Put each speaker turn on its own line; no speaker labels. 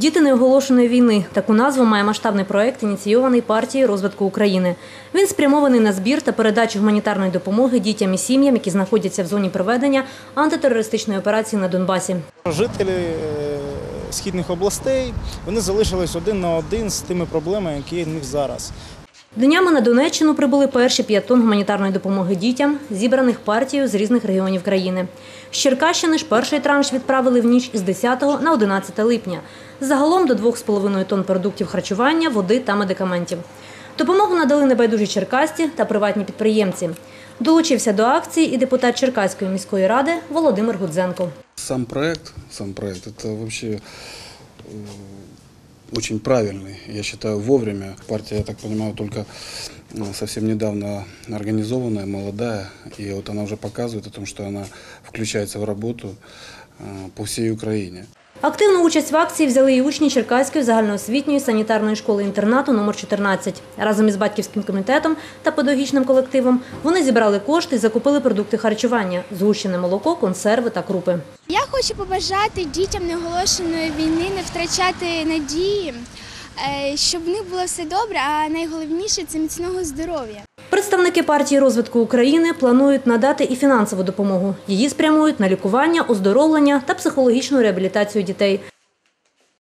Діти неоголошеної війни. Таку назву має масштабний проект, ініційований партією розвитку України. Він спрямований на збір та передачу гуманітарної допомоги дітям і сім'ям, які знаходяться в зоні проведення антитерористичної операції на Донбасі.
Жителі е, східних областей вони залишились один на один з тими проблемами, які є в них зараз.
Днями на Донеччину прибули перші 5 тонн гуманітарної допомоги дітям, зібраних партією з різних регіонів країни. З Черкащини ж перший транш відправили в ніч із 10 на 11 липня. Загалом до 2,5 тонн продуктів харчування, води та медикаментів. Допомогу надали небайдужі черкасці та приватні підприємці. Долучився до акції і депутат Черкаської міської ради Володимир Гудзенко.
Сам проект, сам проект, вообще э, очень правильный. Я считаю, вовремя. Партия, я так понимаю, только э, совсем недавно организованная, молодая. И вот она уже показывает о том, что она включается в работу э, по всей Украине.
Активну участь в акції взяли і учні Черкаської загальноосвітньої санітарної школи-інтернату номер 14 Разом із батьківським комітетом та педагогічним колективом вони зібрали кошти і закупили продукти харчування, згущене молоко, консерви та крупи.
Я хочу побажати дітям неоголошеної війни не втрачати надії, е, щоб в них було все добре, а найголовніше це міцного здоров'я.
Представники партії розвитку України планують надати і фінансову допомогу. Її спрямують на лікування, оздоровлення та психологічну реабілітацію дітей.